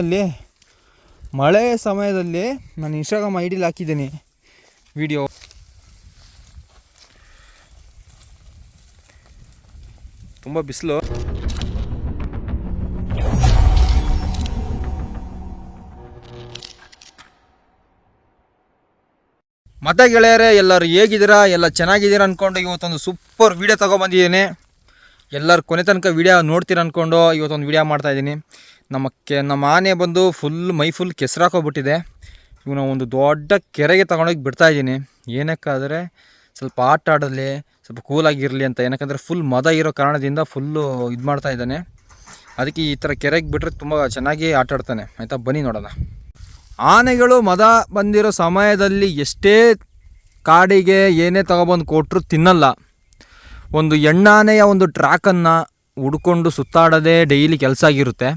ಅಲ್ಲಿ ಮಳೆ ಸಮಯದಲ್ಲಿ ನಾನು ಇನ್ಸ್ಟಾಗ್ರಾಮ್ ಐ ಡಿಲಿ ಹಾಕಿದ್ದೀನಿ ವಿಡಿಯೋ ತುಂಬ ಬಿಸಿಲು. ಮತ್ತೆ ಗೆಳೆಯರೇ, ಎಲ್ಲರೂ ಹೇಗಿದ್ದೀರಾ? ಎಲ್ಲ ಚೆನ್ನಾಗಿದ್ದೀರಾ ಅಂದ್ಕೊಂಡು ಇವತ್ತೊಂದು ಸೂಪರ್ ವೀಡಿಯೋ ತೊಗೊಬಂದಿದ್ದೀನಿ ಎಲ್ಲರೂ ಕೊನೆ ತನಕ ವೀಡಿಯೋ ನೋಡ್ತೀರ ಅಂದ್ಕೊಂಡು ಇವತ್ತೊಂದು ವೀಡಿಯೋ ಮಾಡ್ತಾಯಿದ್ದೀನಿ ನಮ್ಮ ಕೆ, ನಮ್ಮ ಆನೆ ಬಂದು ಫುಲ್ ಮೈ ಫುಲ್ ಕೆಸರಾಕೋಗ್ಬಿಟ್ಟಿದೆ ಇವನ ಒಂದು ದೊಡ್ಡ ಕೆರೆಗೆ ತಗೊಂಡೋಗಿ ಬಿಡ್ತಾ ಇದ್ದೀನಿ. ಏನಕ್ಕಾದರೆ ಸ್ವಲ್ಪ ಆಟ ಆಡಲಿ, ಸ್ವಲ್ಪ ಕೂಲಾಗಿರಲಿ ಅಂತ, ಏನಕ್ಕಂದರೆ ಫುಲ್ ಮದ ಇರೋ ಕಾರಣದಿಂದ ಫುಲ್ಲು ಇದು ಮಾಡ್ತಾ ಇದ್ದಾನೆ. ಅದಕ್ಕೆ ಈ ಥರ ಕೆರೆಗೆ ಬಿಟ್ಟರೆ ತುಂಬ ಚೆನ್ನಾಗಿ ಆಟ ಆಡ್ತಾನೆ. ಆಯಿತಾ? ಬನ್ನಿ ನೋಡೋಣ. ಆನೆಗಳು ಮದ ಬಂದಿರೋ ಸಮಯದಲ್ಲಿ ಎಷ್ಟೇ ಕಾಡಿಗೆ ಏನೇ ತಗೊಬಂದು ಕೊಟ್ಟರು ತಿನ್ನಲ್ಲ. ಒಂದು ಎಣ್ಣಾನೆಯ ಒಂದು ಟ್ರ್ಯಾಕನ್ನು ಹುಡ್ಕೊಂಡು ಸುತ್ತಾಡೋದೇ ಡೈಲಿ ಕೆಲಸ ಆಗಿರುತ್ತೆ.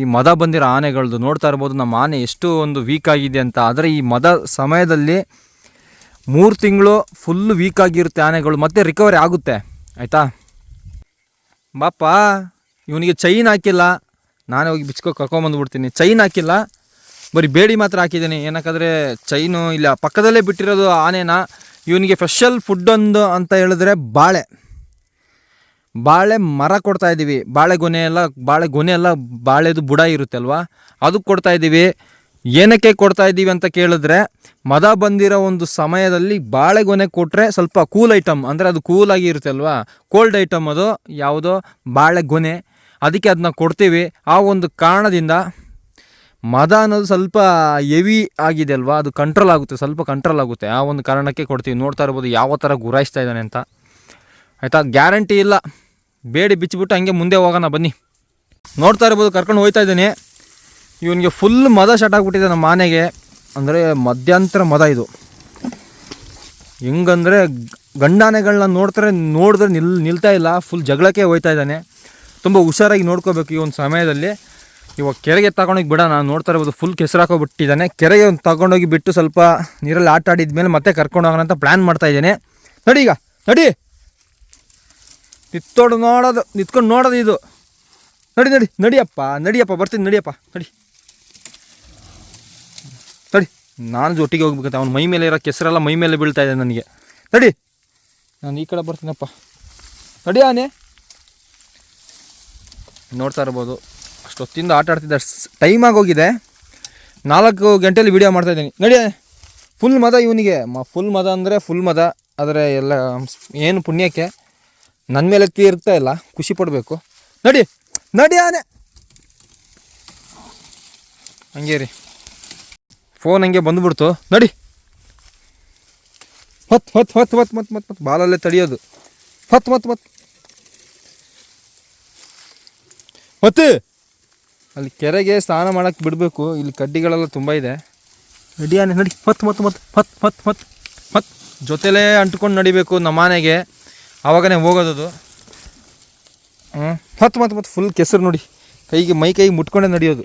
ಈ ಮದ ಬಂದಿರೋ ಆನೆಗಳದ್ದು ನೋಡ್ತಾ ಇರ್ಬೋದು, ನಮ್ಮ ಆನೆ ಎಷ್ಟು ಒಂದು ವೀಕ್ ಆಗಿದೆ ಅಂತ. ಆದರೆ ಈ ಮದ ಸಮಯದಲ್ಲಿ ಮೂರು ತಿಂಗಳು ಫುಲ್ಲು ವೀಕ್ ಆಗಿರುತ್ತೆ ಆನೆಗಳು, ಮತ್ತೆ ರಿಕವರಿ ಆಗುತ್ತೆ. ಆಯಿತಾ? ಬಾಪ ಇವನಿಗೆ ಚೈನ್ ಹಾಕಿಲ್ಲ. ನಾನೇ ಹೋಗಿ ಬಿಚ್ಕೊ ಕರ್ಕೊಂಬಂದ್ಬಿಡ್ತೀನಿ. ಚೈನ್ ಹಾಕಿಲ್ಲ. ಬರೀ ಬೇಡಿ ಮಾತ್ರ ಹಾಕಿದ್ದೀನಿ. ಏನಕ್ಕಾದರೆ ಚೈನು ಇಲ್ಲ. ಪಕ್ಕದಲ್ಲೇ ಬಿಟ್ಟಿರೋದು ಆನೆನ. ಇವನಿಗೆ ಸ್ಪೆಷಲ್ ಫುಡ್ ಒಂದು ಅಂತ ಹೇಳಿದ್ರೆ ಬಾಳೆ. ಬಾಳೆ ಮರ ಕೊಡ್ತಾ ಇದ್ದೀವಿ. ಬಾಳೆ ಗೊನೆ ಎಲ್ಲ, ಬಾಳೆ ಗೊನೆ ಎಲ್ಲ ಬಾಳೆದು ಬುಡ ಇರುತ್ತೆ ಅಲ್ವಾ? ಅದಕ್ಕೆ ಕೊಡ್ತಾ ಇದ್ದೀವಿ. ಏನಕ್ಕೆ ಕೊಡ್ತಾ ಇದ್ದೀವಿ ಅಂತ ಕೇಳಿದ್ರೆ, ಮದ ಬಂದಿರೋ ಒಂದು ಸಮಯದಲ್ಲಿ ಬಾಳೆಗೊನೆ ಕೊಟ್ಟರೆ ಸ್ವಲ್ಪ ಕೂಲ್ ಐಟಮ್ ಅಂದರೆ ಅದು ಕೂಲಾಗಿ ಇರುತ್ತೆ ಅಲ್ವಾ? ಕೋಲ್ಡ್ ಐಟಮ್ ಅದು, ಯಾವುದೋ? ಬಾಳೆಗೊನೆ ಅದಕ್ಕೆ ಅದನ್ನ ಕೊಡ್ತೀವಿ. ಆ ಒಂದು ಕಾರಣದಿಂದ ಮದ ಅನ್ನೋದು ಸ್ವಲ್ಪ ಹೆವಿ ಆಗಿದೆ ಅಲ್ವಾ? ಅದು ಕಂಟ್ರೋಲ್ ಆಗುತ್ತೆ, ಸ್ವಲ್ಪ ಕಂಟ್ರೋಲ್ ಆಗುತ್ತೆ. ಆ ಒಂದು ಕಾರಣಕ್ಕೆ ಕೊಡ್ತೀವಿ. ನೋಡ್ತಾ ಇರ್ಬೋದು ಯಾವ ಥರ ಗುರಾಯಿಸ್ತಾ ಇದ್ದಾನೆ ಅಂತ. ಆಯಿತಾ? ಗ್ಯಾರಂಟಿ ಇಲ್ಲ. ಬೇಡಿ, ಬಿಚ್ಚಿಬಿಟ್ಟು ಹಂಗೆ ಮುಂದೆ ಹೋಗೋಣ, ಬನ್ನಿ. ನೋಡ್ತಾ ಇರ್ಬೋದು, ಕರ್ಕೊಂಡು ಹೋಗ್ತಾ ಇದ್ದೀನಿ. ಇವನಿಗೆ ಫುಲ್ ಮದ ಶಟ್ ಆಗಿಬಿಟ್ಟಿದೆ ನಮ್ಮ ಆನೆಗೆ ಅಂದರೆ ಮಧ್ಯಂತರ ಮದ ಇದು. ಹೆಂಗಂದರೆ ಗಂಡಾನೆಗಳನ್ನ ನೋಡ್ತಾರೆ, ನೋಡಿದ್ರೆ ನಿಲ್, ನಿಲ್ತಾ ಇಲ್ಲ. ಫುಲ್ ಜಗಳಕ್ಕೆ ಹೋಯ್ತಾ ಇದ್ದಾನೆ. ತುಂಬ ಹುಷಾರಾಗಿ ನೋಡ್ಕೋಬೇಕು ಈ ಒಂದು ಸಮಯದಲ್ಲಿ. ಇವಾಗ ಕೆರೆಗೆ ತಗೊಂಡೋಗಿ ಬಿಡ ನಾನು ನೋಡ್ತಾ ಇರ್ಬೋದು ಫುಲ್ ಕೆಸರಾಕೋಗ್ಬಿಟ್ಟಿದ್ದಾನೆ ಕೆರೆಗೆ ಒಂದು ತಗೊಂಡೋಗಿ ಬಿಟ್ಟು ಸ್ವಲ್ಪ ನೀರಲ್ಲಿ ಆಟ ಆಡಿದ್ಮೇಲೆ ಮತ್ತೆ ಕರ್ಕೊಂಡು ಹೋಗೋಣ ಅಂತ ಪ್ಲ್ಯಾನ್ ಮಾಡ್ತಾ ಇದ್ದೇನೆ. ನಡಿ ಈಗ, ನಡಿ. ನಿತ್ತೋಡು ನೋಡೋದು, ನಿತ್ಕೊಂಡು ನೋಡೋದು ಇದು. ನಡಿ ನಡಿ, ನಡಿಯಪ್ಪ ನಡಿಯಪ್ಪ, ಬರ್ತೀನಿ, ನಡಿಯಪ್ಪ, ನಡಿ. ನಡಿ. ನಾನು ಜೊಟ್ಟಿಗೆ ಹೋಗ್ಬೇಕಂತ, ಅವ್ನು ಮೈ ಮೇಲೆ ಇರೋ ಕೆಸರೆಲ್ಲ ಮೈ ಮೇಲೆ ಬೀಳ್ತಾ ಇದೆ ನನಗೆ. ನಡಿ. ನಾನು ಈ ಕಡೆ ಬರ್ತೀನಪ್ಪ. ನಡಿ ಆನೆ. ನೋಡ್ತಾ ಇರ್ಬೋದು. ಅಷ್ಟೊತ್ತಿಂದ ಆಟ ಆಡ್ತಿದ್ದೆ ಟೈಮ್ ಆಗೋಗಿದೆ ನಾಲ್ಕು ಗಂಟೆಯಲ್ಲಿ ವೀಡಿಯೋ ಮಾಡ್ತಾಯಿದ್ದೀನಿ ನಡಿ ಫುಲ್ ಮದ ಇವನಿಗೆ. ಮ ಫುಲ್ ಮದ ಅಂದರೆ ಫುಲ್ ಮದ ಆದರೆ ಎಲ್ಲ, ಏನು ಪುಣ್ಯಕ್ಕೆ ನನ್ನ ಮೇಲೆ ತೀರ್ತಾ ಇಲ್ಲ. ಖುಷಿ ಪಡಬೇಕು. ನಡಿ ನಡಿ ಆನೆ. ಹಂಗೆ ರೀ ಫೋನ್ ಹಂಗೆ ಬಂದುಬಿಡ್ತು. ನಡಿ. ಹೊತ್ತು ಹೊತ್ತು ಹೊತ್ತು ಹೊತ್ತು ಮತ್ತು ಮತ್ತೆ ಮತ್ತು ಬಾಲಲ್ಲೇ ತಡಿಯೋದು. ಹೊತ್ತು ಮತ್ತು ಮತ್ತೆ ಮತ್ತೆ? ಅಲ್ಲಿ ಕೆರೆಗೆ ಸ್ನಾನ ಮಾಡಕ್ಕೆ ಬಿಡಬೇಕು. ಇಲ್ಲಿ ಕಡ್ಡಿಗಳೆಲ್ಲ ತುಂಬ ಇದೆ. ನಡಿ ಆನೆ ನಡಿ. ಮತ್ ಮತ್ತೆ ಮತ್ತೆ ಮತ್ ಮತ್ ಮತ್ ಜೊತೆಲೇ ಅಂಟ್ಕೊಂಡು ನಡಿಬೇಕು ನಮ್ಮ ಮನೆಗೆ ಆವಾಗನೇ ಹೋಗೋದದು. ಹ್ಞೂ ಹತ್ತು ಮತ್ತು ಮತ್ತು ಫುಲ್ ಕೆಸರು ನೋಡಿ. ಕೈಗೆ ಮೈ ಕೈಗೆ ಮುಟ್ಕೊಂಡೆ ನಡೆಯೋದು.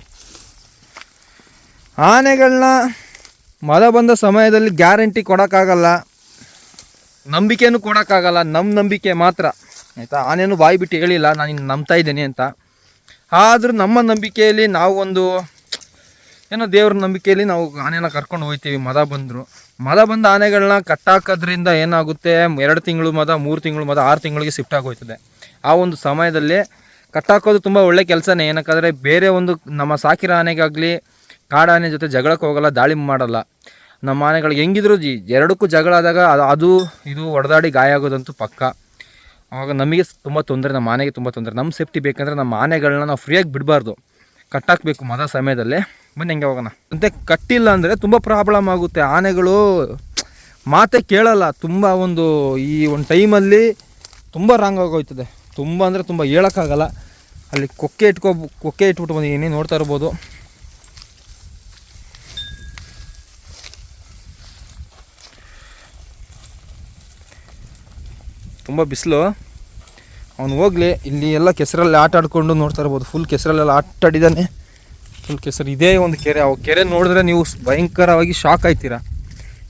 ಆನೆಗಳನ್ನ ಮದ ಬಂದ ಸಮಯದಲ್ಲಿ ಗ್ಯಾರಂಟಿ ಕೊಡೋಕ್ಕಾಗಲ್ಲ. ನಂಬಿಕೆನೂ ಕೊಡೋಕ್ಕಾಗಲ್ಲ. ನಮ್ಮ ನಂಬಿಕೆ ಮಾತ್ರ. ಆಯಿತಾ? ಆನೆನೂ ಬಾಯಿ ಬಿಟ್ಟು ಹೇಳಿಲ್ಲ. ನಾನು ನಂಬ್ತಾ ಇದ್ದೀನಿ ಅಂತ. ಆದರೂ ನಮ್ಮ ನಂಬಿಕೆಯಲ್ಲಿ ನಾವು ಒಂದು, ಏನೋ ದೇವ್ರ ನಂಬಿಕೆಯಲ್ಲಿ ನಾವು ಆನೆನ ಕರ್ಕೊಂಡು ಹೋಗ್ತೀವಿ ಮದ ಬಂದರು. ಮದ ಬಂದ ಆನೆಗಳನ್ನ ಕಟ್ಟಾಕೋದ್ರಿಂದ ಏನಾಗುತ್ತೆ? ಎರಡು ತಿಂಗಳು ಮದ, ಮೂರು ತಿಂಗಳು ಮದ, ಆರು ತಿಂಗಳಿಗೆ ಶಿಫ್ಟ್ ಆಗೋಯ್ತದೆ. ಆ ಒಂದು ಸಮಯದಲ್ಲಿ ಕಟ್ಟಾಕೋದು ತುಂಬ ಒಳ್ಳೆ ಕೆಲಸನೇ. ಏನಕ್ಕಾದರೆ ಬೇರೆ ಒಂದು ನಮ್ಮ ಸಾಕಿರೋ ಆನೆಗಾಗಲಿ ಕಾಡಾನೆ ಜೊತೆ ಜಗಳಕ್ಕೆ ಹೋಗಲ್ಲ, ದಾಳಿ ಮಾಡಲ್ಲ. ನಮ್ಮ ಆನೆಗಳಿಗೆ ಹೆಂಗಿದ್ರು ಜಿ, ಎರಡಕ್ಕೂ ಜಗಳ ಆದಾಗ ಅದು ಅದು ಇದು ಹೊಡೆದಾಡಿ ಗಾಯ ಆಗೋದಂತೂ ಪಕ್ಕ. ಆವಾಗ ನಮಗೆ ತುಂಬ ತೊಂದರೆ, ನಮ್ಮ ಆನೆಗೆ ತುಂಬ ತೊಂದರೆ. ನಮ್ಮ ಸೇಫ್ಟಿ ಬೇಕಂದರೆ ನಮ್ಮ ಆನೆಗಳನ್ನ ನಾವು ಫ್ರೀಯಾಗಿ ಬಿಡಬಾರ್ದು. ಕಟ್ಟಾಕಬೇಕು ಮದ ಸಮಯದಲ್ಲಿ. ಬನ್ನಿ ಹಂಗೆ ಹೋಗೋಣ. ಅಂತೆ ಕಟ್ಟಿಲ್ಲ ಅಂದರೆ ತುಂಬ ಪ್ರಾಬ್ಲಮ್ ಆಗುತ್ತೆ. ಆನೆಗಳು ಮಾತೇ ಕೇಳಲ್ಲ. ತುಂಬ ಒಂದು ಈ ಒಂದು ಟೈಮಲ್ಲಿ ತುಂಬ ರಾಂಗ್ ಆಗೋಯ್ತದೆ. ತುಂಬ ಅಂದರೆ ತುಂಬ ಹೇಳೋಕ್ಕಾಗಲ್ಲ. ಅಲ್ಲಿ ಕೊಕ್ಕೆ ಇಟ್ಕೊ, ಕೊಕ್ಕೆ ಇಟ್ಬಿಟ್ಟು ಏನೇ ನೋಡ್ತಾ ಇರ್ಬೋದು. ತುಂಬ ಬಿಸಿಲು. ಅವನು ಹೋಗಲಿ, ಇಲ್ಲಿ ಎಲ್ಲ ಕೆಸರಲ್ಲಿ ಆಟ ಆಡ್ಕೊಂಡು ನೋಡ್ತಾ ಇರ್ಬೋದು. ಫುಲ್ ಕೆಸರಲ್ಲೆಲ್ಲ ಆಟ ಆಡಿದ್ದಾನೆ ಫುಲ್ ಕೆಸರು. ಇದೇ ಒಂದು ಕೆರೆ. ಆ ಕೆರೆ ನೋಡಿದ್ರೆ ನೀವು ಭಯಂಕರವಾಗಿ ಶಾಕ್ ಆಯ್ತೀರಾ.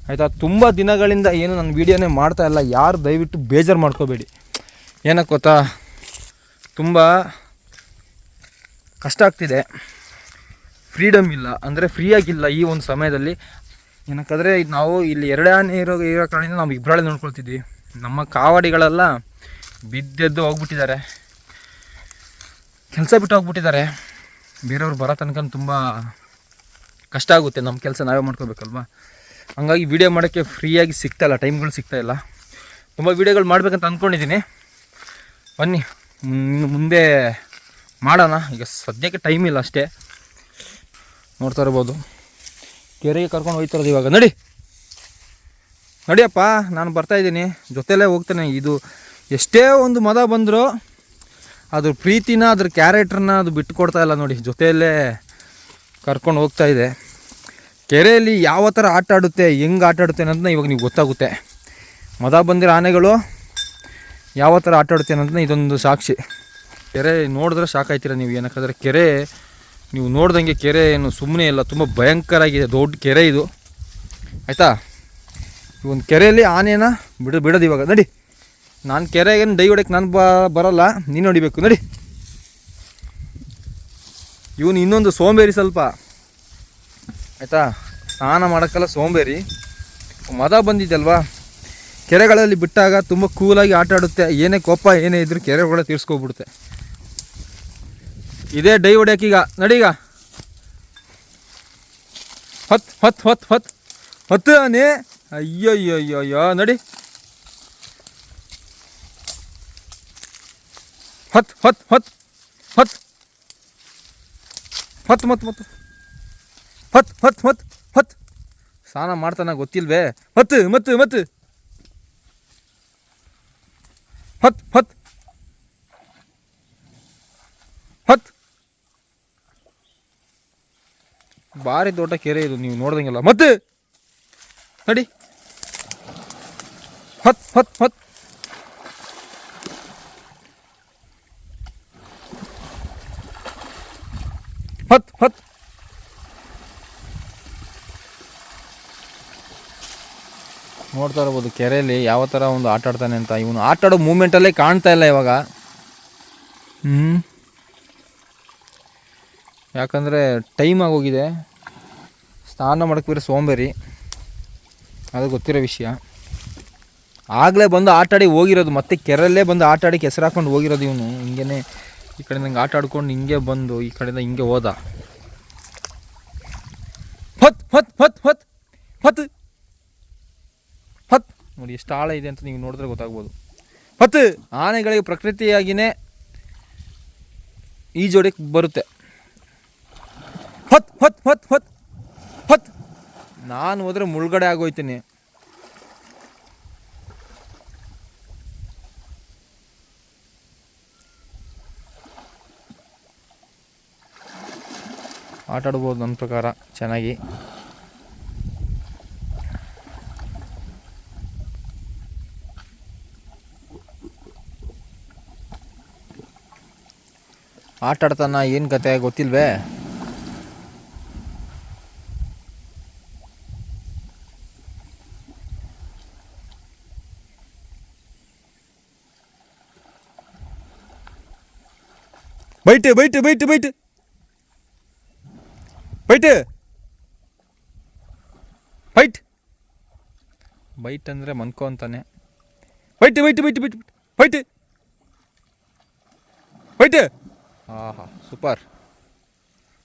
ಆಯಿತಾ? ತುಂಬ ದಿನಗಳಿಂದ ಏನು ನಾನು ವೀಡಿಯೋನೇ ಮಾಡ್ತಾ ಇಲ್ಲ. ಯಾರು ದಯವಿಟ್ಟು ಬೇಜಾರು ಮಾಡ್ಕೋಬೇಡಿ. ಏನಕ್ಕೆ ಗೊತ್ತಾ? ತುಂಬ ಕಷ್ಟ ಆಗ್ತಿದೆ. ಫ್ರೀಡಮ್ ಇಲ್ಲ. ಅಂದರೆ ಫ್ರೀಯಾಗಿಲ್ಲ ಈ ಒಂದು ಸಮಯದಲ್ಲಿ. ಏನಕ್ಕಂದರೆ ನಾವು ಇಲ್ಲಿ ಎರಡೇ ಆನೆ ಇರೋ ಇರೋ ಕಾರಣದಿಂದ ನಾವು ಇಬ್ಬರಳೆ ನೋಡ್ಕೊಳ್ತಿದ್ವಿ. ನಮ್ಮ ಕಾವಡಿಗಳೆಲ್ಲ ಬಿದ್ದೆದ್ದು ಹೋಗ್ಬಿಟ್ಟಿದ್ದಾರೆ. ಕೆಲಸ ಬಿಟ್ಟು ಹೋಗ್ಬಿಟ್ಟಿದ್ದಾರೆ. ಬೇರೆಯವ್ರು ಬರೋ ತನಕ ತುಂಬ ಕಷ್ಟ ಆಗುತ್ತೆ ನಮ್ಮ ಕೆಲಸ ನಾವೇ ಮಾಡ್ಕೋಬೇಕಲ್ವಾ? ಹಂಗಾಗಿ ವೀಡಿಯೋ ಮಾಡೋಕ್ಕೆ ಫ್ರೀಯಾಗಿ ಸಿಗ್ತಾಯಿಲ್ಲ ಟೈಮ್ಗಳು ಸಿಗ್ತಾಯಿಲ್ಲ ತುಂಬ ವೀಡಿಯೋಗಳು ಮಾಡಬೇಕಂತ ಅಂದ್ಕೊಂಡಿದ್ದೀನಿ ಬನ್ನಿ ಮುಂದೆ ಮಾಡೋಣ. ಈಗ ಸದ್ಯಕ್ಕೆ ಟೈಮ್ ಇಲ್ಲ ಅಷ್ಟೇ. ನೋಡ್ತಾ ಇರ್ಬೋದು. ಕೆರೆಗೆ ಕರ್ಕೊಂಡು ಹೋಗ್ತಾರದು ಇವಾಗ. ನಡಿ! ನಡಿಯಪ್ಪ, ನಾನು ಬರ್ತಾಯಿದ್ದೀನಿ ಜೊತೆಲೇ ಹೋಗ್ತೇನೆ. ಇದು ಎಷ್ಟೇ ಒಂದು ಮದ ಬಂದರೂ ಅದ್ರ ಪ್ರೀತಿನ, ಅದ್ರ ಕ್ಯಾರೆಕ್ಟ್ರನ್ನ ಅದು ಬಿಟ್ಟು ಕೊಡ್ತಾ ಇಲ್ಲ ನೋಡಿ. ಜೊತೆಯಲ್ಲೇ ಕರ್ಕೊಂಡು ಹೋಗ್ತಾ ಇದೆ. ಕೆರೆಯಲ್ಲಿ ಯಾವ ಥರ ಆಟ ಆಡುತ್ತೆ, ಹೆಂಗೆ ಆಟ ಆಡುತ್ತೆ ಅನ್ನೋದನ್ನ ಇವಾಗ ನೀವು ಗೊತ್ತಾಗುತ್ತೆ. ಮದ ಬಂದಿರೋ ಆನೆಗಳು ಯಾವ ಥರ ಆಟ ಆಡುತ್ತೆ ಅನ್ನೋದನ್ನ ಇದೊಂದು ಸಾಕ್ಷಿ. ಕೆರೆ ನೋಡಿದ್ರೆ ಸಾಕಾಯ್ತೀರ ನೀವು? ಏನಕ್ಕಾದ್ರೆ ಕೆರೆ, ನೀವು ನೋಡ್ದಂಗೆ ಕೆರೆ ಏನು ಸುಮ್ಮನೆ ಇಲ್ಲ. ತುಂಬ ಭಯಂಕರ ಆಗಿದೆ. ದೊಡ್ಡ ಕೆರೆ ಇದು. ಆಯಿತಾ? ಒಂದು ಕೆರೆಯಲ್ಲಿ ಆನೆನ ಬಿಡ ಬಿಡೋದು ಇವಾಗ. ನಡಿ. ನಾನು ಕೆರೆಗೇನು ಡೈ ಹೊಡೆಯಕ್ಕೆ ನಾನು ಬರಲ್ಲ. ನೀನು ಹೊಡಿಬೇಕು. ನಡಿ. ಇವನು ಇನ್ನೊಂದು ಸೋಂಬೇರಿ ಸ್ವಲ್ಪ. ಆಯಿತಾ? ಸ್ನಾನ ಮಾಡೋಕ್ಕಲ್ಲ ಸೋಂಬೇರಿ. ಮದ ಬಂದಿದ್ದಲ್ವಾ ಕೆರೆಗಳಲ್ಲಿ ಬಿಟ್ಟಾಗ ತುಂಬ ಕೂಲಾಗಿ ಆಟ ಆಡುತ್ತೆ. ಏನೇ ಕೋಪ, ಏನೇ ಇದ್ರೂ ಕೆರೆ ಕೂಡ ತೀರ್ಸ್ಕೊಬಿಡುತ್ತೆ. ಇದೇ ಡೈ ಹೊಡ್ಯಾಕೀಗ ನಡೀಗ ಹೊತ್ ಹೊತ್ ಹೊತ್ ಹೊತ್. ಹೊತ್ತು ಆನೆ ಅಯ್ಯೋ ನಡಿ. ಹತ್ ಹತ್ ಹತ್ ಹತ್. ಹತ್ ಮತ್ ಮತ್ ಹತ್ ಹತ್ ಮತ್ ಹತ್. ಸ್ನಾನ ಮಾಡ್ತಾನ ಗೊತ್ತಿಲ್ವೇ? ಹೊತ್ತು ಮತ್ತು ಮತ್ತು ಹತ್ ಹತ್. ಹತ್. ಭಾರಿ ದೊಡ್ಡ ಕೆರೆ ಇದು, ನೀವು ನೋಡ್ದಂಗೆಲ್ಲ. ಮತ್ತೆ? ನಡಿ. ಹೊತ್ ಹೊತ್ ಹೊತ್. ಹೊತ್ ಹೊತ್. ನೋಡ್ತಾ ಇರ್ಬೋದು ಕೆರೆಯಲ್ಲಿ ಯಾವ ಥರ ಒಂದು ಆಟ ಆಡ್ತಾನೆ ಅಂತ. ಇವನು ಆಟ ಆಡೋ ಮೂಮೆಂಟಲ್ಲೇ ಕಾಣ್ತಾ ಇಲ್ಲ ಇವಾಗ. ಹ್ಞೂ ಯಾಕಂದರೆ ಟೈಮ್ ಆಗೋಗಿದೆ. ಸ್ನಾನ ಮಾಡೋಕ್ಕೆ ಬೇರೆ ಸೋಂಬೇರಿ. ಅದು ಗೊತ್ತಿರೋ ವಿಷಯ. ಆಗಲೇ ಬಂದು ಆಟಾಡಿ ಹೋಗಿರೋದು, ಮತ್ತೆ ಕೆರೆಯಲ್ಲೇ ಬಂದು ಆಟ ಆಡಿ ಕೆಸರು ಹಾಕೊಂಡು ಹೋಗಿರೋದು ಇವನು. ಹಿಂಗೇನೆ ಈ ಕಡೆಯಿಂದ ಹಿಂಗೆ ಆಟ ಆಡ್ಕೊಂಡು ಹಿಂಗೆ ಬಂದು ಈ ಕಡೆಯಿಂದ ಹಿಂಗೆ ಹೋದ. ಹೊತ್ ಹೊತ್ ಹೊತ್ ಹೊತ್ ಹೊತ್ ಹೊತ್ ನೋಡಿ ಎಷ್ಟು ಆಳ ಇದೆ ಅಂತ ನೀವು ನೋಡಿದ್ರೆ ಗೊತ್ತಾಗ್ಬೋದು. ಹೊತ್ತು ಆನೆಗಳಿಗೆ ಪ್ರಕೃತಿಯಾಗಿಯೇ ಜೋಡಿಗೆ ಬರುತ್ತೆ. ಹೊತ್ ಹೊತ್ ಹೊತ್ ಹೊತ್ ಹೊತ್ ನಾನು ಹೋದ್ರೆ ಮುಳುಗಡೆ ಆಗೋಯ್ತೀನಿ. ಆಟ ಆಡ್ಬೋದು ನನ್ನ ಪ್ರಕಾರ. ಚೆನ್ನಾಗಿ. ಆಟ ಆಡ್ತಾನ ಏನು ಕತೆ ಗೊತ್ತಿಲ್ವೇ? Bite bite bite bite. Bite bite ಅಂದರೆ ಮನ್ಕೊ ಅಂತಾನೆ. Bite bite bite bite bite bite ಆಹಾ ಸೂಪರ್.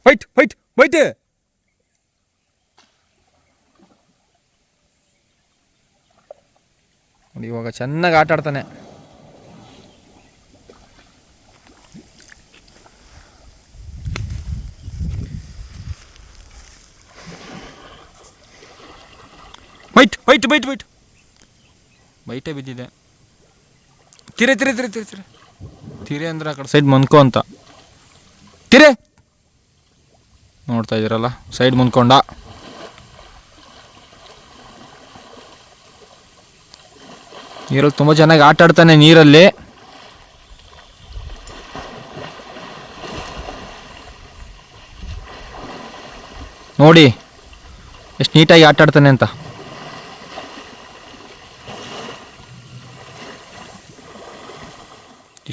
ಬೈಟ್ ಬೈಟ್ ಬೈಟ್ ನೋಡಿ ಇವಾಗ ಚೆನ್ನಾಗಿ ಆಟ ಆಡ್ತಾನೆ ಬೈಟ್ ಬೈಟ್ ಬೈಟ್ ಬೈಟ್ ಬಿದ್ದಿದೆ. ತಿರೆ ತಿರೆ ತಿರೆ ತಿರೆ ತಿರೆ. ತಿರೆ ಅಂದ್ರೆ ಆ ಕಡೆ ಸೈಡ್ ಮುನ್ಕೋ ಅಂತ. ತಿರೆ. ನೋಡ್ತಾ ಇದ್ದೀರಲ್ಲ ಸೈಡ್ ಮುನ್ಕೊಂಡ. ನೀರಲ್ಲಿ ತುಂಬ ಚೆನ್ನಾಗಿ ಆಟ ಆಡ್ತಾನೆ ನೀರಲ್ಲಿ. ನೋಡಿ ಎಷ್ಟು ನೀಟಾಗಿ ಆಟ ಆಡ್ತಾನೆ ಅಂತ.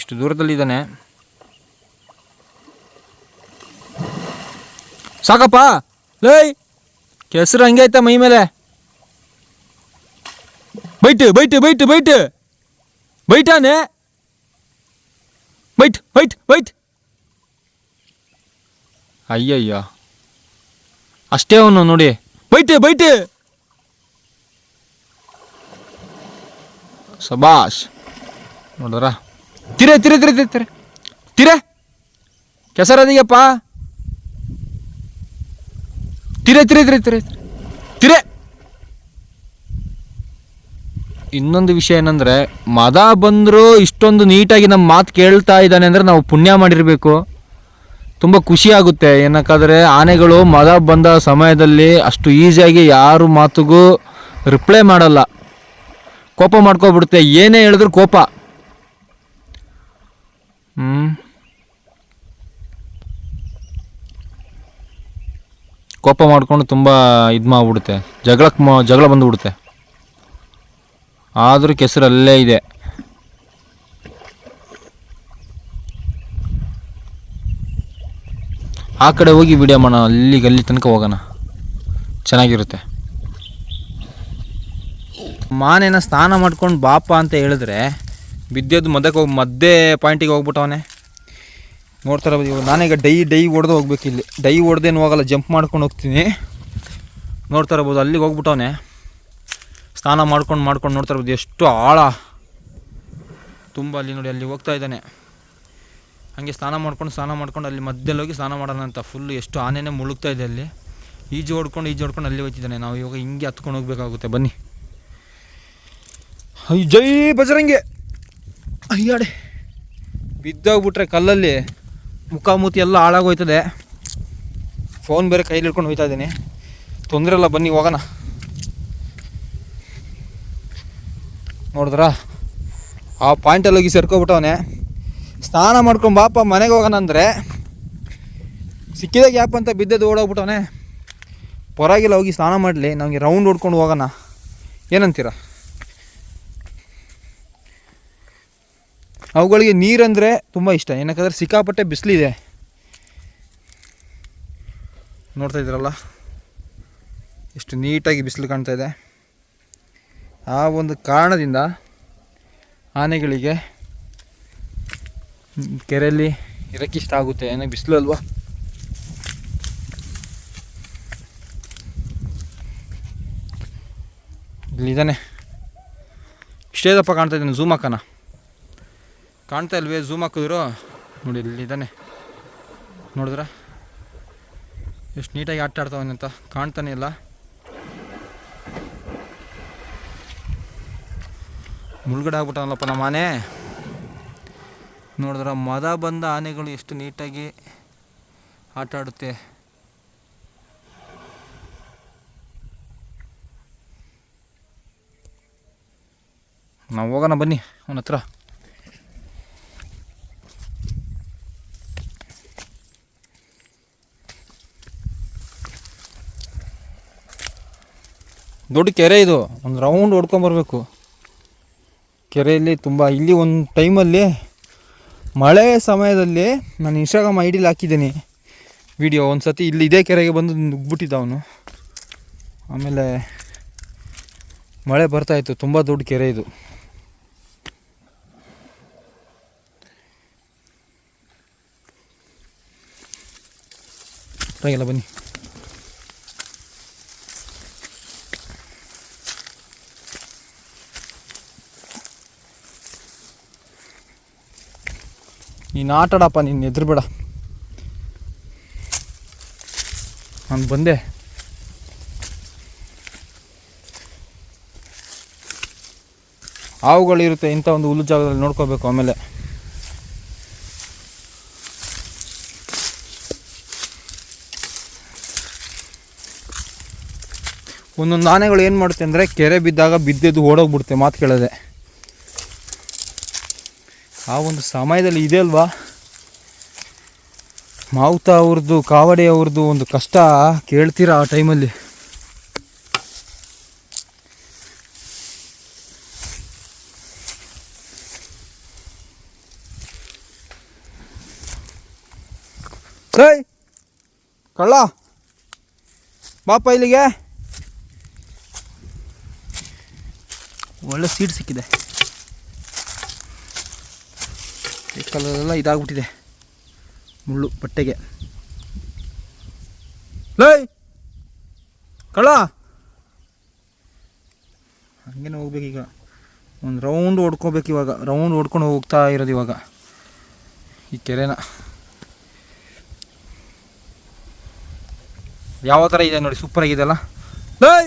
ಇಷ್ಟು ದೂರದಲ್ಲಿದ್ದಾನೆ. ಸಾಕಪ್ಪ! ಲೈ! ಕೆಸರು ಹಂಗೆ ಐತೆ ಮೈ ಮೇಲೆ? Bite bite bite bite! ಬೈಟಾನೆ? Bite bite bite! ಅಯ್ಯಯ್ಯ. ಅಷ್ಟೇ ಅವನು ನೋಡಿ. Bite bite! ಸಬಾಷ್. ನೋಡಿದ್ರ? ತಿರೆ ತಿರೆ ತಿರೆ ತಿರೆ ತಿರೆ. ತಿರೆ. ಕೆಸರದಿಗಪ್ಪ ತಿರೆ ತಿರೆ ತಿರೆ ತಿರೆ. ತಿರೆ. ಇನ್ನೊಂದು ವಿಷಯ ಏನಂದ್ರೆ, ಮದ ಬಂದರೂ ಇಷ್ಟೊಂದು ನೀಟಾಗಿ ನಮ್ಮ ಮಾತು ಕೇಳ್ತಾ ಇದ್ದಾನೆ ಅಂದರೆ ನಾವು ಪುಣ್ಯ ಮಾಡಿರಬೇಕು. ತುಂಬ ಖುಷಿ ಆಗುತ್ತೆ. ಏನಕ್ಕಾದರೆ ಆನೆಗಳು ಮದ ಬಂದ ಸಮಯದಲ್ಲಿ ಅಷ್ಟು ಈಸಿಯಾಗಿ ಯಾರು ಮಾತುಗೂ ರಿಪ್ಲೈ ಮಾಡಲ್ಲ. ಕೋಪ ಮಾಡ್ಕೊಬಿಡುತ್ತೆ. ಏನೇ ಹೇಳಿದ್ರು ಕೋಪ. ಕೋಪ ಮಾಡಿಕೊಂಡು ತುಂಬ ಇದು ಮಾಡಿಬಿಡುತ್ತೆ ಜಗಳಕ್ಕೆ ಜಗಳ ಬಂದುಬಿಡುತ್ತೆ. ಆದರೂ ಕೆಸರು ಅಲ್ಲೇ ಇದೆ. ಆ ಕಡೆ ಹೋಗಿ ವಿಡಿಯೋ ಅಲ್ಲಿಗೆ ಅಲ್ಲಿ ತನಕ ಹೋಗೋಣ. ಚೆನ್ನಾಗಿರುತ್ತೆ. ಮಾನೇನ ಸ್ನಾನ ಮಾಡ್ಕೊಂಡು ಬಾಪ ಅಂತ ಹೇಳಿದ್ರೆ ಬಿದ್ದದ್ದು ಮದಕ್ಕೆ ಹೋಗಿ ಮದ್ದೆ ಪಾಯಿಂಟಿಗೆ ಹೋಗ್ಬಿಟ್ಟವನೆ. ನೋಡ್ತಾರೆ ಇವಾಗ ನಾನೀಗ ಡೈ ಡೈ ಹೊಡೆದು ಹೋಗ್ಬೇಕು ಇಲ್ಲಿ. ಡೈ ಹೊಡೆದೇನು ಹೋಗಲ್ಲ, ಜಂಪ್ ಮಾಡ್ಕೊಂಡು ಹೋಗ್ತೀನಿ. ನೋಡ್ತಾ ಇರ್ಬೋದು ಅಲ್ಲಿಗೆ ಹೋಗ್ಬಿಟ್ಟವನೆ. ಸ್ನಾನ ಮಾಡ್ಕೊಂಡು ಮಾಡ್ಕೊಂಡು ನೋಡ್ತಾ ಇರ್ಬೋದು ಎಷ್ಟು ಆಳ. ತುಂಬ ಅಲ್ಲಿ ನೋಡಿ, ಅಲ್ಲಿ ಹೋಗ್ತಾ ಇದ್ದಾನೆ. ಹಾಗೆ ಸ್ನಾನ ಮಾಡ್ಕೊಂಡು ಸ್ನಾನ ಮಾಡ್ಕೊಂಡು ಅಲ್ಲಿ ಮಧ್ಯದಲ್ಲಿ ಹೋಗಿ ಸ್ನಾನ ಮಾಡೋಣ ಅಂತ ಫುಲ್ ಎಷ್ಟು ಆನೆನೇ ಮುಳುಗ್ತಾ ಇದೆ ಅಲ್ಲಿ. ಈಜು ಹೊಡ್ಕೊಂಡು ಈಜು ಹೊಡ್ಕೊಂಡು ಅಲ್ಲಿ ಹೋಗ್ತಿದ್ದಾನೆ ನಾವು ಇವಾಗ ಹಿಂಗೆ ಹತ್ಕೊಂಡು ಹೋಗ್ಬೇಕಾಗುತ್ತೆ. ಬನ್ನಿ. ಜೈ ಬಜರಂಗೆ! ಅಯ್ಯಾಡೆ ಬಿದ್ದೋಗ್ಬಿಟ್ರೆ ಕಲ್ಲಲ್ಲಿ ಮುಖಾಮುಖಿ ಎಲ್ಲ ಹಾಳಾಗೋಯ್ತದೆ. ಫೋನ್ ಬೇರೆ ಕೈಲಿ ಹಿಡ್ಕೊಂಡು ಹೋಯ್ತಾ ಇದ್ದೀನಿ. ತೊಂದರೆ ಇಲ್ಲ, ಬನ್ನಿ, ಹೋಗೋಣ. ನೋಡಿದ್ರಾ? ಆ ಪಾಯಿಂಟಲ್ಲಿ ಹೋಗಿ ಸೇರ್ಕೊಬಿಟ್ಟವನೆ. ಸ್ನಾನ ಮಾಡ್ಕೊಂಡು ಬಾಪ ಮನೆಗೆ ಹೋಗೋಣ ಅಂದರೆ ಸಿಕ್ಕಿದಾಗ ಯಾಪ ಅಂತ ಬಿದ್ದದ್ದು ಓಡೋಗ್ಬಿಟ್ಟವನೆ. ಪರವಾಗಿಲ್ಲ, ಹೋಗಿ ಸ್ನಾನ ಮಾಡಲಿ, ನಮಗೆ ರೌಂಡ್ ಹೊಡ್ಕೊಂಡು ಹೋಗೋಣ. ಏನಂತೀರ? ಅವುಗಳಿಗೆ ನೀರಂದರೆ ತುಂಬ ಇಷ್ಟ. ಏನಕ್ಕಂದ್ರೆ ಸಿಕ್ಕಾಪಟ್ಟೆ ಬಿಸಿಲಿದೆ. ನೋಡ್ತಾ ಇದ್ದೀರಲ್ಲ? ಎಷ್ಟು ನೀಟಾಗಿ ಬಿಸಿಲು ಕಾಣ್ತಾ ಇದೆ. ಆ ಒಂದು ಕಾರಣದಿಂದ ಆನೆಗಳಿಗೆ ಕೆರೆಯಲ್ಲಿ ಇರಕ್ಕೆ ಇಷ್ಟ ಆಗುತ್ತೆ. ಏನೋ ಬಿಸಿಲು ಅಲ್ವಾ? ಇಲ್ಲಿದ್ದಾನೆ. ಇಷ್ಟೇ ದಪ್ಪ ಕಾಣ್ತಾ ಇದ್ದಾನೆ ಝೂಮ್ ಹಾಕೋಣ ಕಾಣ್ತಾ ಇಲ್ವೇ? ಝೂಮ್ ಹಾಕಿದ್ರು? ನೋಡಿ ಇಲ್ಲಿದ್ದಾನೆ ನೋಡಿದ್ರ? ಎಷ್ಟು ನೀಟಾಗಿ ಆಟ ಆಡ್ತಾವನೆ ಅಂತ. ಕಾಣ್ತಾನೆ ಇಲ್ಲ. ಮುಳುಗಡೆ ಆಗ್ಬಿಟ್ಟನಲ್ಲಪ್ಪ ನಮ್ಮ ಆನೆ. ನೋಡಿದ್ರ? ಮದ ಬಂದ ಆನೆಗಳು ಎಷ್ಟು ನೀಟಾಗಿ ಆಟ ಆಡುತ್ತೆ. ನಾವು ಹೋಗೋಣ ಬನ್ನಿ, ಅವನ ಹತ್ರ. ದೊಡ್ಡ ಕೆರೆ ಇದು. ಒಂದು ರೌಂಡ್ ಹೊಡ್ಕೊಂಬರ್ಬೇಕು ಕೆರೆಯಲ್ಲಿ ತುಂಬ, ಇಲ್ಲಿ ಒಂದು ಟೈಮಲ್ಲಿ ಮಳೆ ಸಮಯದಲ್ಲಿ ನಾನು ಇನ್ಸ್ಟಾಗ್ರಾಮ್ ಐ ಡಿಲಿ ಹಾಕಿದ್ದೀನಿ. ವಿಡಿಯೋ ಒಂದು ಸತಿ ಇಲ್ಲಿ ಇದೇ ಕೆರೆಗೆ ಬಂದು ನುಗ್ಬಿಟ್ಟಿದ್ದ ಅವನು. ಆಮೇಲೆ ಮಳೆ ಬರ್ತಾಯಿತ್ತು ತುಂಬ ದೊಡ್ಡ ಕೆರೆ ಇದು. ಎಲ್ಲ ಬನ್ನಿ. ನೀನು ಆಟಾಡಪ್ಪ, ನೀನು ಎದುರುಬೇಡ ನಾನು ಬಂದೆ. ಹಾವುಗಳಿರುತ್ತೆ ಇಂಥ ಒಂದು ಹುಲ್ಲು ಜಾಗದಲ್ಲಿ ನೋಡ್ಕೋಬೇಕು ಆಮೇಲೆ. ಒಂದೊಂದು ಆನೆಗಳು ಏನು ಮಾಡುತ್ತೆ ಅಂದರೆ ಕೆರೆ ಬಿದ್ದಾಗ ಬಿದ್ದೆದ್ದು ಓಡೋಗ್ಬಿಡುತ್ತೆ ಮಾತು ಕೇಳದೆ. ಆ ಒಂದು ಸಮಯದಲ್ಲಿ ಇದೆ ಅಲ್ವಾ? ಮಾವುತ ಅವ್ರದ್ದು, ಕಾವಡೆ ಅವ್ರದ್ದು ಒಂದು ಕಷ್ಟ ಕೇಳ್ತೀರಾ ಆ ಟೈಮಲ್ಲಿ? ಏಯ್! ಕಳ್ಳ! ಬಾಪ ಇಲ್ಲಿಗೆ? ಒಳ್ಳೆ ಸೀಟ್ ಸಿಕ್ಕಿದೆ ಈ ಕಲರೆಲ್ಲ ಇದಾಗ್ಬಿಟ್ಟಿದೆ. ಮುಳ್ಳು ಬಟ್ಟೆಗೆ. ಲೈ! ಹಂಗೇ ಹೋಗ್ಬೇಕು ಈಗ. ಒಂದು ರೌಂಡ್ ಹೊಡ್ಕೋಬೇಕು ಇವಾಗ. ರೌಂಡ್ ಹೊಡ್ಕೊಂಡು ಹೋಗ್ತಾ ಇರೋದು ಇವಾಗ. ಈ ಕೆರೆನ. ಯಾವ ಥರ ಇದೆ ನೋಡಿ ಸೂಪರ್ ಆಗಿದೆಲ್ಲ ಲೈ!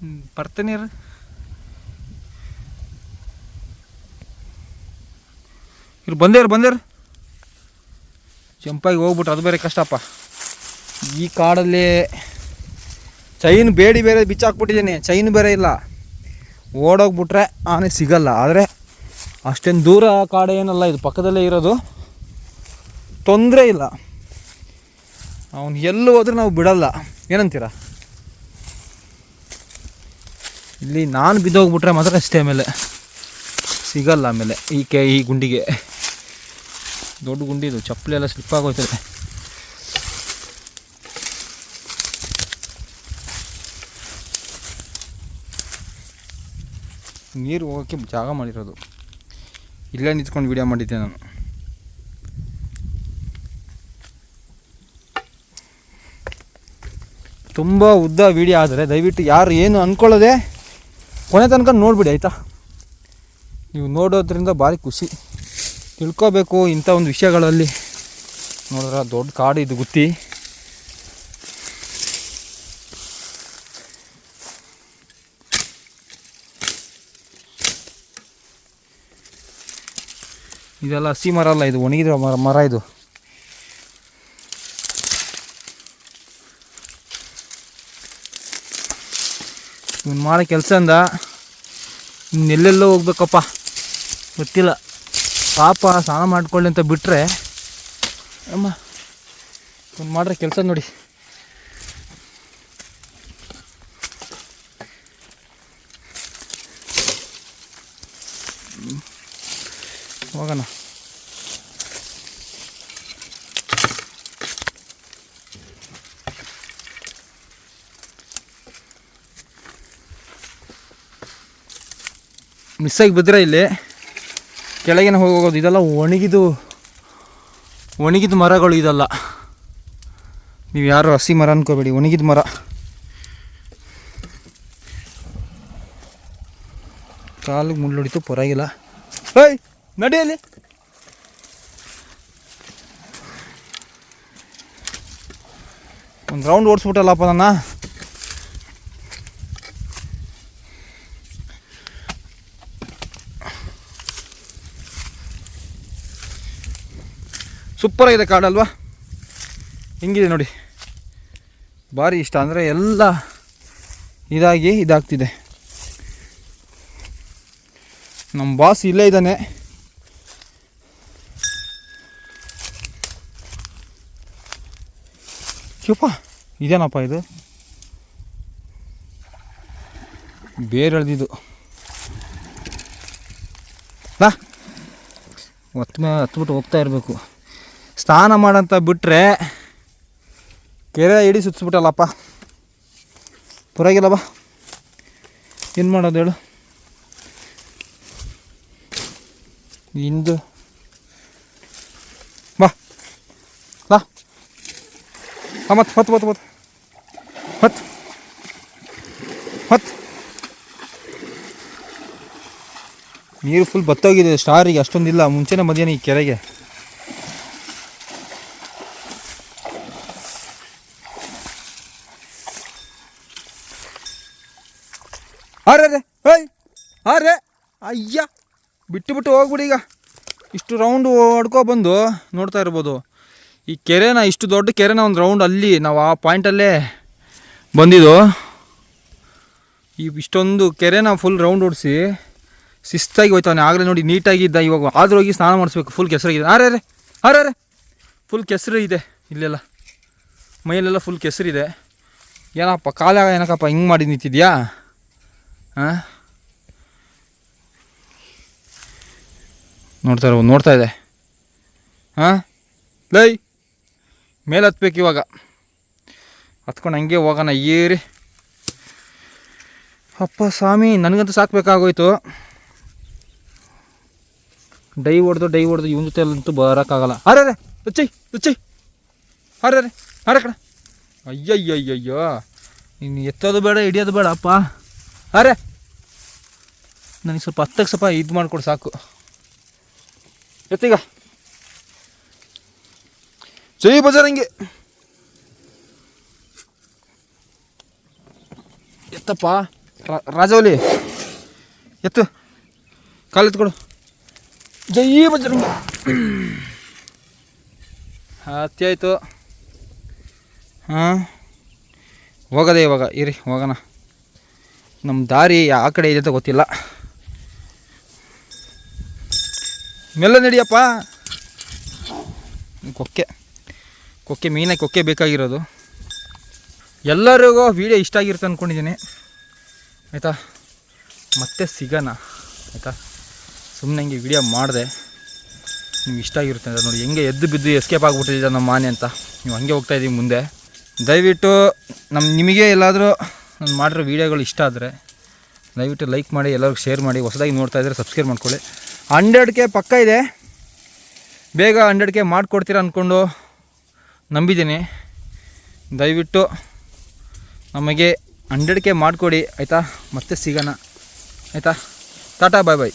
ಹ್ಮ್, ರೀ ಇವ್ರು ಬಂದೇರು ಬಂದೇರು ಜಂಪಾಗಿ ಹೋಗ್ಬಿಟ್ರೆ, ಅದು ಬೇರೆ ಕಷ್ಟಪ್ಪ ಈ ಕಾಡಲ್ಲಿ ಚೈನ್ ಬೇಡಿ ಬೇರೆ ಬಿಚ್ಚಾಕ್ಬಿಟ್ಟಿದ್ದೀನಿ, ಚೈನ್ ಬೇರೆ ಇಲ್ಲ. ಓಡೋಗ್ಬಿಟ್ರೆ ಆನೆ ಸಿಗಲ್ಲ, ಆದರೆ ಅಷ್ಟೇನು ದೂರ ಕಾಡು ಏನಲ್ಲ, ಇದು ಪಕ್ಕದಲ್ಲೇ ಇರೋದು. ತೊಂದರೆ ಇಲ್ಲ. ಅವನು ಎಲ್ಲೂ ಹೋದ್ರೆ ನಾವು ಬಿಡಲ್ಲ. ಏನಂತೀರ? ಇಲ್ಲಿ ನಾನು ಬಿದ್ದೋಗ್ಬಿಟ್ರೆ ಮಾತ್ರ ಅಷ್ಟೇ ಆಮೇಲೆ ಸಿಗಲ್ಲ ಆಮೇಲೆ ಈ ಕೆ ಈ ಗುಂಡಿಗೆ. ದೊಡ್ಡ ಗುಂಡಿ ಇದು ಚಪ್ಪಲಿ ಎಲ್ಲ ಸ್ಲಿಪ್ ಆಗೋಯ್ತದೆ. ನೀರು ಹೋಗೋಕ್ಕೆ ಜಾಗ ಮಾಡಿರೋದು. ಇಲ್ಲೇ ನಿಂತ್ಕೊಂಡು ವಿಡಿಯೋ ಮಾಡಿದ್ದೆ ನಾನು. ತುಂಬ ಉದ್ದ ವಿಡಿಯೋ ಆದರೆ ದಯವಿಟ್ಟು ಯಾರು ಏನು ಅಂದ್ಕೊಳ್ಳೋದೆ ಕೊನೆ ತನಕ ನೋಡಿಬಿಡಿ, ಆಯಿತಾ? ನೀವು ನೋಡೋದ್ರಿಂದ ಭಾರಿ ಖುಷಿ. ತಿಳ್ಕೊಬೇಕು ಇಂಥ ಒಂದು ವಿಷಯಗಳಲ್ಲಿ. ನೋಡಿದ್ರೆ ದೊಡ್ಡ ಕಾಡು ಇದು ಗುತ್ತಿ. ಇದೆಲ್ಲ ಹಸಿ ಮರ ಅಲ್ಲ ಇದು, ಒಣಗಿದ ಮರ ಮರ ಇದು. ಇವನು ಮಾಡೋ ಕೆಲಸ ಅಂದ. ಇನ್ನೆಲ್ಲೆಲ್ಲೋ ಹೋಗ್ಬೇಕಪ್ಪ. ಗೊತ್ತಿಲ್ಲ. ಪಾಪ ಸ್ನಾನ ಮಾಡ್ಕೊಳ್ಳಿ ಅಂತ ಬಿಟ್ಟರೆ ಅಮ್ಮ ಒಂದು ಮಾಡ್ರೆ ಕೆಲಸ ನೋಡಿ. ಹೋಗೋಣ. ಮಿಸ್ಸಾಗಿ ಬಿದ್ದರೆ ಇಲ್ಲಿ? ಕೆಳಗಿನ ಹೋಗೋದು, ಇದೆಲ್ಲ ಒಣಗಿದು, ಒಣಗಿದ ಮರಗಳು ಇದೆಲ್ಲ. ನೀವು ಯಾರು ಹಸಿ ಮರ ಅನ್ಕೋಬೇಡಿ, ಒಣಗಿದ ಮರ. ಕಾಲಿಗೆ ಮುಳ್ಳುಡಿತು ಪರವಾಗಿಲ್ಲ ಏಯ್ ನಡಿಯಲ್ಲಿ ಒಂದು ರೌಂಡ್ ಓಡಿಸ್ಬಿಟ್ಟಲ್ಲಪ್ಪ ನನ್ನ. ಸೂಪರ್ ಆಗಿದೆ ಕಾಡಲ್ವಾ ಹಿಂಗಿದೆ ನೋಡಿ. ಭಾರಿ ಇಷ್ಟ ಅಂದರೆ ಎಲ್ಲ ಇದಾಗಿ ಇದಾಗ್ತಿದೆ. ನಮ್ಮ ಬಾಸ್ ಇಲ್ಲೇ ಇದ್ದಾನೆ. ಶಿವಪ್ಪ ಇದೇನಪ್ಪ ಇದು? ಬೇರೆ ಎಳ್ದಿದ್ದು. ಮೇಲೆ ಹತ್ಬಿಟ್ಟು ಹೋಗ್ತಾ ಇರಬೇಕು. ಸ್ನಾನ ಮಾಡೋಂಥ ಬಿಟ್ಟರೆ ಕೆರೆ ಇಡಿ ಸುತ್ತಿಸ್ಬಿಟ್ಟಲ್ಲಪ್ಪ ಪರವಾಗಿಲ್ಲಪ್ಪ ಏನು ಮಾಡೋದು ಹೇಳು. ಇಂದು ಬಾ. ಹಾಂ ಮತ್ತೆ ಹೊತ್ತು ಹೊತ್ತು ಹೊತ್ತು ಹೊತ್ತು ಹೊತ್ತು ನೀರು ಫುಲ್ ಬತ್ತೋಗಿದೆ, ಸ್ಟಾರಿಗೆ ಅಷ್ಟೊಂದಿಲ್ಲ, ಮುಂಚೆನೇ ಮಧ್ಯಾಹ್ನ ಈ ಕೆರೆಗೆ ಅರೆ ರೇ ಹೇಯ್ ಅರೆ ಅಯ್ಯ, ಬಿಟ್ಟು ಬಿಟ್ಟು ಹೋಗ್ಬಿಡಿ ಈಗ. ಇಷ್ಟು ರೌಂಡ್ ಬಂದು ನೋಡ್ತಾ ಇರ್ಬೋದು. ಈ ಕೆರೆನ, ಇಷ್ಟು ದೊಡ್ಡ ಕೆರೆನ ಒಂದು ರೌಂಡ್ ಅಲ್ಲಿ ನಾವು ಆ ಪಾಯಿಂಟಲ್ಲೇ ಬಂದಿದ್ದು. ಈ ಇಷ್ಟೊಂದು ಕೆರೆನ ಫುಲ್ ರೌಂಡ್ ಓಡಿಸಿ ಶಿಸ್ತಾಗಿ ಹೋಯ್ತಾನೆ ಆಗಲೇ ನೋಡಿ ನೀಟಾಗಿದ್ದ ಇವಾಗ. ಆದ್ರೂ ಹೋಗಿ ಸ್ನಾನ ಮಾಡಿಸ್ಬೇಕು ಫುಲ್ ಕೆಸರಾಗಿದೆ ಅರೆ ಅರೆ ಅರೆ ಅರೆ. ಫುಲ್ ಕೆಸರು ಇದೆ ಇಲ್ಲೆಲ್ಲ. ಮೈಯಲ್ಲೆಲ್ಲ ಫುಲ್ ಕೆಸರಿದೆ ಏನಪ್ಪ, ಕಾಲ ಏನಕ್ಕಪ್ಪ, ಹಿಂಗೆ ಮಾಡಿ ನಿಂತಿದ್ಯಾ? ಹಾಂ ನೋಡ್ತಾ ಇರೋ ನೋಡ್ತಾ ಇದೆ. ಹಾಂ? ಲೈ, ಮೇಲೆ ಹತ್ಬೇಕು ಇವಾಗ. ಹತ್ಕೊಂಡು ಹಂಗೆ ಹೋಗೋಣ, ಏರಿ. ಅಪ್ಪ ಸ್ವಾಮಿ, ನನಗಂತೂ ಸಾಕಬೇಕಾಗೋಯ್ತು ಡೈ ಹೊಡೆದು ಡೈ ಹೊಡೆದು ಇವನ ಜೊತೆ ಅಂತೂ ಬರೋಕ್ಕಾಗಲ್ಲ. ಅರೆ ರೇ ತುಚ್ಚೈ ತುಚ್ಚೈ ಅರೆ ರೇ ಅರೆ ಕಣ. ಅಯ್ಯಯ್ಯಯ್ಯಯ್ಯೋ. ನೀನು ಎತ್ತೋದು ಬೇಡ, ಹಿಡಿಯೋದು ಬೇಡ, ಅಪ್ಪ. ಅರೆ ನನಗೆ ಸ್ವಲ್ಪ ಹತ್ತಕ್ಕೆ ಸ್ವಲ್ಪ ಇದು ಮಾಡಿಕೊಡು ಸಾಕು. ಎತ್ತೀಗ. ಜೈ ಬಜಾರಂಗೆ ಎತ್ತಪ್ಪ ರಾಜವಲಿ ಎತ್ತು. ಕಾಲು ಎತ್ಕೊಡು ಜೈ ಬಜರಂಗ ಹತ್ತಿ ಆಯಿತು. ಹಾಂ? ಹೋಗದೆ ಇವಾಗ. ಇರಿ, ಹೋಗೋಣ. ನಮ್ಮ ದಾರಿ ಆ ಕಡೆ ಇದೆ ಗೊತ್ತಿಲ್ಲ. ಮೆಲ್ಲ ನಡಿಯಪ್ಪ. ಕೊಕ್ಕೆ. ಕೊಕ್ಕೆ ಮೇಯ್ನಾಗಿ ಕೊಕ್ಕೆ ಬೇಕಾಗಿರೋದು. ಎಲ್ಲರಿಗೂ ವೀಡಿಯೋ ಇಷ್ಟ ಆಗಿರುತ್ತೆ ಅಂದ್ಕೊಂಡಿದ್ದೀನಿ ಆಯಿತಾ? ಮತ್ತೆ ಸಿಗೋಣ. ಆಯಿತಾ? ಸುಮ್ಮನೆ ಹಂಗೆ ವಿಡಿಯೋ ಮಾಡಿದೆ. ನಿಮ್ಗೆ ಇಷ್ಟ ಆಗಿರುತ್ತೆ ಅಂತ ನೋಡಿ. ಹೆಂಗೆ ಎದ್ದು ಬಿದ್ದು ಎಸ್ಕೇಪ್ ಆಗಿಬಿಟ್ಟಿದ್ದ ನಮ್ಮ ಮಾನೆ ಅಂತ. ನೀವು ಹಂಗೆ ಹೋಗ್ತಾ ಇದ್ದೀವಿ ಮುಂದೆ. ದಯವಿಟ್ಟು ನಮ್ಮ ನಿಮಗೆ ಎಲ್ಲಾದರೂ ನಾನು ಮಾಡಿರೋ ವೀಡಿಯೋಗಳು ಇಷ್ಟ ಆದರೆ ದಯವಿಟ್ಟು ಲೈಕ್ ಮಾಡಿ, ಎಲ್ಲರಿಗೂ ಶೇರ್ ಮಾಡಿ. ಹೊಸದಾಗಿ ನೋಡ್ತಾ ಇದ್ದರೆ ಸಬ್ಸ್ಕ್ರೈಬ್ ಮಾಡ್ಕೊಳ್ಳಿ. ಹಂಡ್ರೆಡ್ ಕೆ ಪಕ್ಕ ಇದೆ. ಬೇಗ ಹಂಡ್ರೆಡ್ ಕೆ ಮಾಡಿಕೊಡ್ತೀರ ಅಂದ್ಕೊಂಡು ನಂಬಿದ್ದೀನಿ. ದಯವಿಟ್ಟು ನಮಗೆ ಹಂಡ್ರೆಡ್ ಕೆ ಮಾಡಿಕೊಡಿ. ಆಯಿತಾ? ಮತ್ತೆ ಸಿಗೋಣ. ಆಯಿತಾ? ಟಾಟಾ, ಬಾಯ್ ಬಾಯ್.